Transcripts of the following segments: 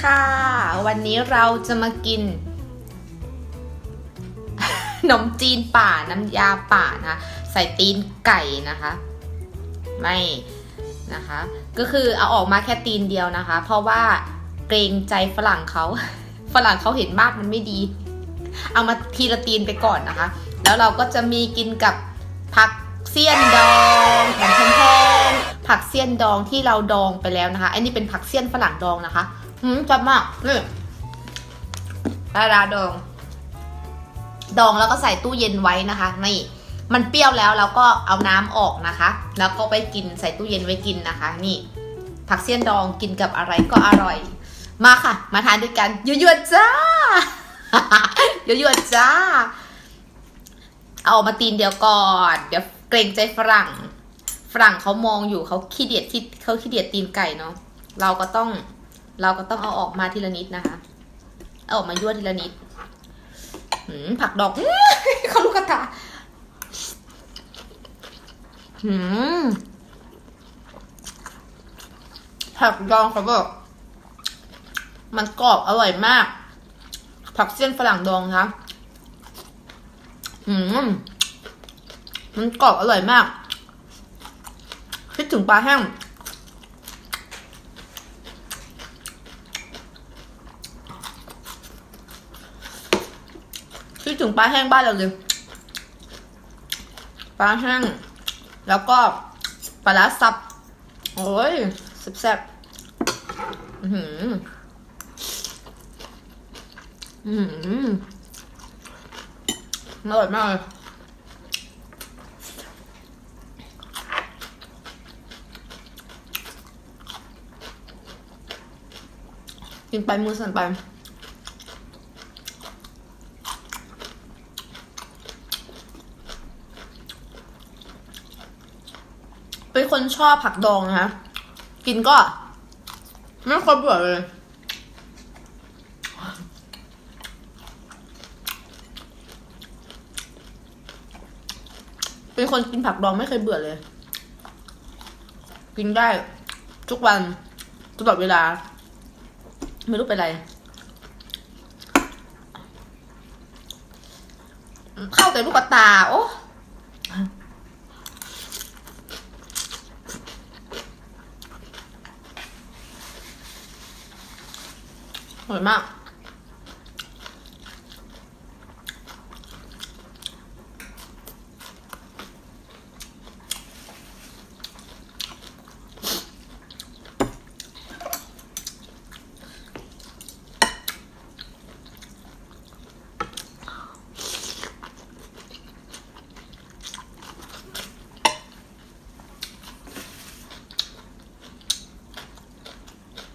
ค่ะ วันนี้เราจะมากินขนมจีนป่าน้ำยาป่านะ ใส่ตีนไก่นะคะ ไม่นะคะ ก็คือเอาออกมาแค่ตีนเดียวนะคะ เพราะว่าเกรงใจฝรั่งเขาฝรั่งเขาเห็นมากมันไม่ดี เอามาทีละตีนไปก่อนนะคะ แล้วเราก็จะมีกินกับผักเสี้ยนดองแผ่นแพงผักเสี้ยนดองที่เราดองไปแล้วนะคะ อันนี้เป็นผักเสี้ยนฝรั่งดองนะคะ หืมจับมากนี่ดาราดอง ดองแล้วก็ใส่ตู้เย็นไว้นะคะนี่มันเปรี้ยวแล้วเราก็เอาน้ำออกนะคะ แล้วก็ไปกินใส่ตู้เย็นไว้กินนะคะ นี่ ผักเสี้ยนดองกินกับอะไรก็อร่อย มาค่ะ มาทานด้วยกันยั่วๆจ้ายั่วๆจ้า เอาออกมาตีนเดียวก่อน เดี๋ยวเกรงใจฝรั่ง ฝรั่งเขามองอยู่เขาขี้เดียดที่เขาขี้เดียดตีนไก่เนาะเราก็ต้อง เราก็ต้องเอาออกมาทีละนิดนะคะ เอาออกมายั่วทีละนิดหืมผักดอกเขาลูกกระตาหืมผักดองเขาบอกมันกรอบอร่อยมาก ผักเส้นฝรั่งดองคะหืมมันกรอบอร่อยมาก คิดถึงปลาแห้ง ดถึงปลาแห้งบ้านเราเลยปลาแห้งแล้วก็ปลาร้าซับ โอ้ยแซ่บอื้อหืออืมอร่อยมากเลยกินไปมือสั่นไป เป็น คนชอบผักดองนะคะ กินก็ไม่ค่อยเบื่อเลย เป็นคนกินผักดองไม่เคยเบื่อเลย กินได้ทุกวันตลอดเวลา ไม่รู้เป็นไรเข้าแต่ลูกตา โอ้ อร่อยมาก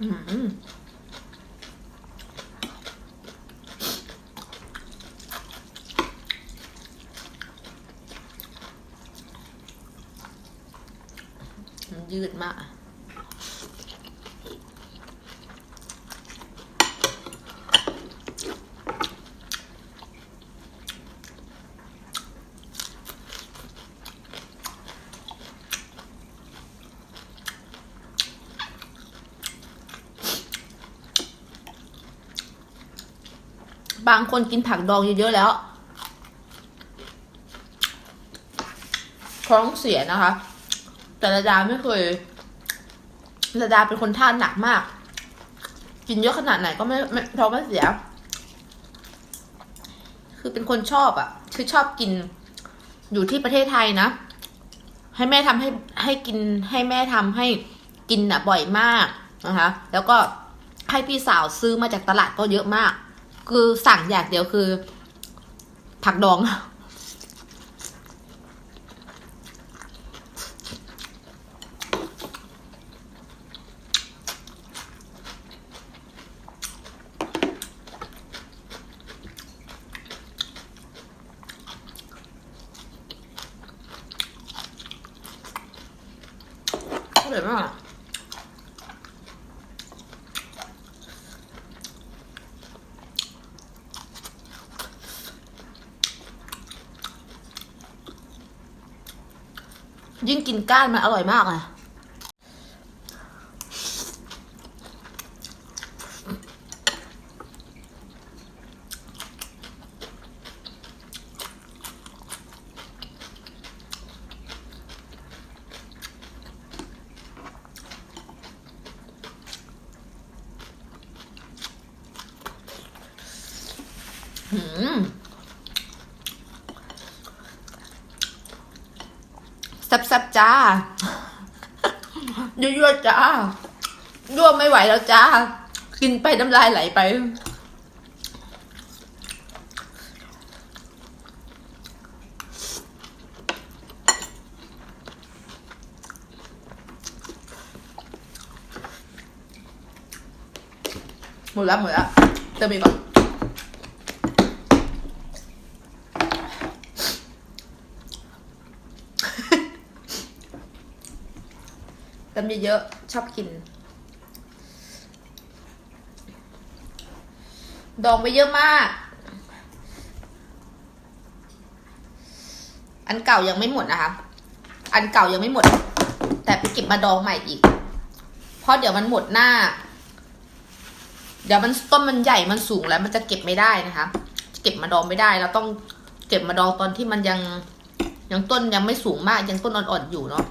อืม ยืดมากบางคนกินผักดองเยอะๆแล้วท้องเสียนะคะ แต่ระดาไม่เคยระดาเป็นคนทานหนักมาก กินเยอะขนาดไหนก็ไม่ไม่ท้องไม่เสีย คือเป็นคนชอบอะ่ะ คือชอบกิน อยู่ที่ประเทศไทยนะ ให้แม่ทำให้ให้กินให้แม่ทำให้กินอะบ่อยมากนะคะ แล้วก็ให้พี่สาวซื้อมาจากตลาดก็เยอะมาก คือสั่งอย่างเดียวคือ ผักดอง อร่อยมากอะยิ่งกินก้านมันอร่อยมากเลย หืมแซับจ้ายั่วๆจ้ายั่วไม่ไหวแล้วจ้า กินไปน้ำลายไหลไป หมดแล้วหมดแล้วเติมอีกก่อน ติมเยอะๆชอบกิน ดองไปเยอะมาก อันเก่ายังไม่หมดนะคะ อันเก่ายังไม่หมด แต่ไปเก็บมาดองใหม่อีก เพราะเดี๋ยวมันหมดหน้า เดี๋ยวมันต้นมันใหญ่มันสูงแล้วมันจะเก็บไม่ได้นะคะ เก็บมาดองไม่ได้เราต้องเก็บมาดองตอนที่มันยังยังต้นยังไม่สูงมากยังต้นอ่อนๆอยู่เนาะ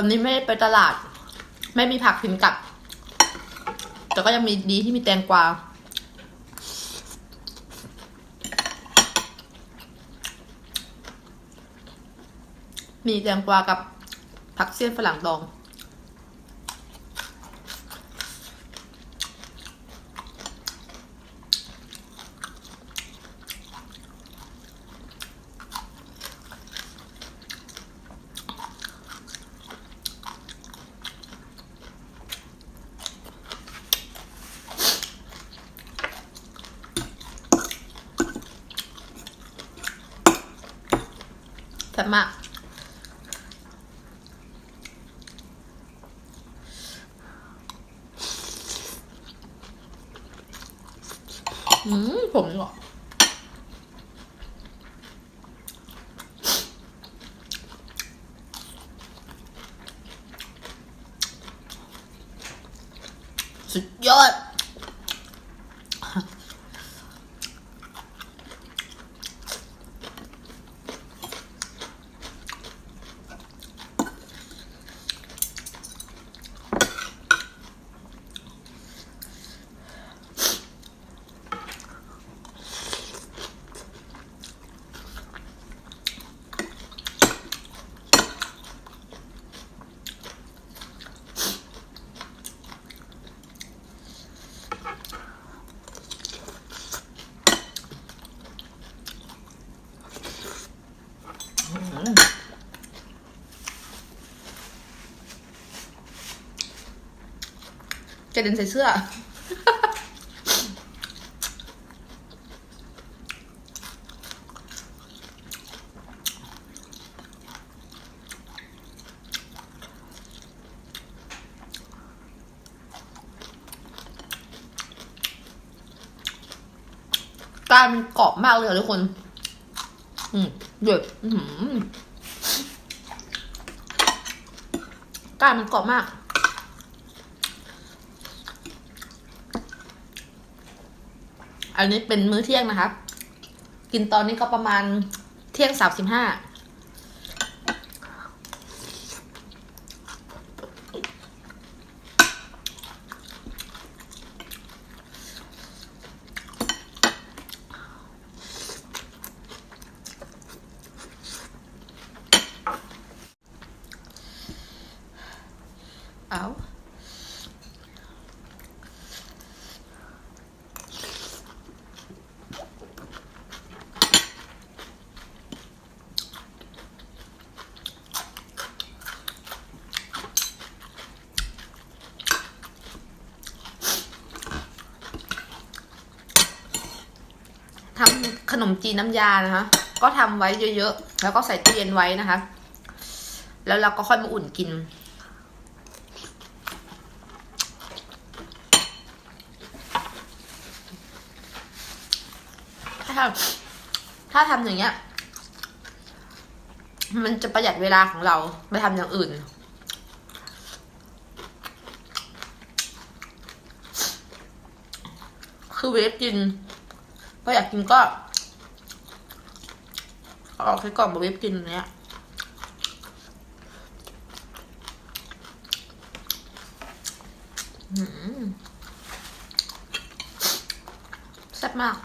วันนี้ไม่ได้ไปตลาด ไม่มีผักกินกลับ แต่ก็ยังมีดีที่มีแตงกวามีแตงกวากับผักเสี้ยนฝรั่งดอง มาก อืม ผมเหรอสุดยอด ก ระเด็นใส่เสื้อ กามมันกรอบมากเลยค่ะทุกคน อืมเดือดอื้อหือกล้ามมันกรอบมาก อันนี้เป็นมื้อเที่ยงนะคะ กินตอนนี้ก็ประมาณเที่ยงสามสิบห้าเอา ทำขนมจีนน้ำยานะคะ ก็ทำไว้เยอะๆ แล้วก็ใส่ตู้เย็นไว้นะคะ แล้วเราก็ค่อยมาอุ่นกิน ถ้าทำถ้าทำอย่างเงี้ย มันจะประหยัดเวลาของเราไปทำอย่างอื่นคือเวฟกิน ก็อยากกินก็เอาออกใส่กล่องมาเวฟกินเนี้ยแซ่บมาก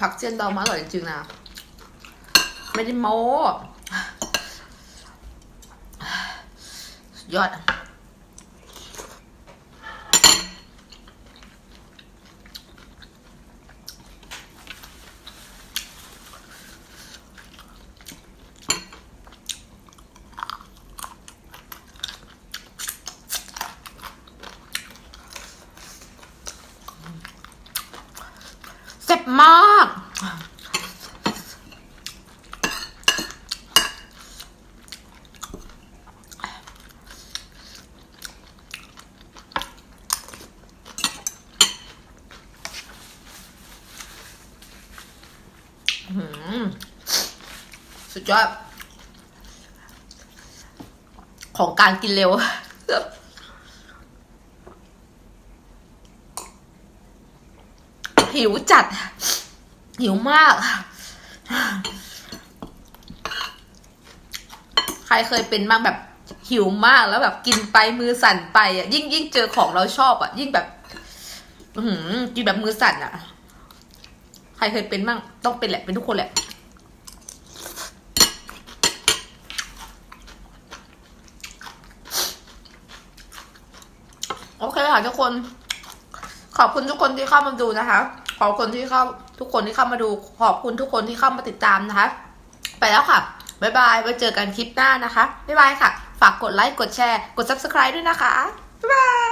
ผักเจียนดองมาอร่อยจริงๆนะ ไม่ได้โม้ยอด มาก สุดยอด ของการกินเร็วหิวจัด หิวมาก ใครเคยเป็นบ้างแบบหิวมากแล้วแบบกินไปมือสั่นไปอะยิ่งยิ่งเจอของเราชอบอะ ยิ่งแบบอือหือกินแบบมือสั่นอะ ใครเคยเป็นบ้างต้องเป็นแหละเป็นทุกคนแหละ โอเคค่ะทุกคน ขอบคุณทุกคนที่เข้ามาดูนะคะ ขอบคุณที่เข้า ทุกคนที่เข้ามาดูขอบคุณทุกคนที่เข้ามาติดตามนะคะ ไปแล้วค่ะบ๊ายบายไว้เจอกันคลิปหน้านะคะบ๊ายบายค่ะ ฝากกดไลค์กดแชร์ กด subscribe ด้วยนะคะบ๊ายบาย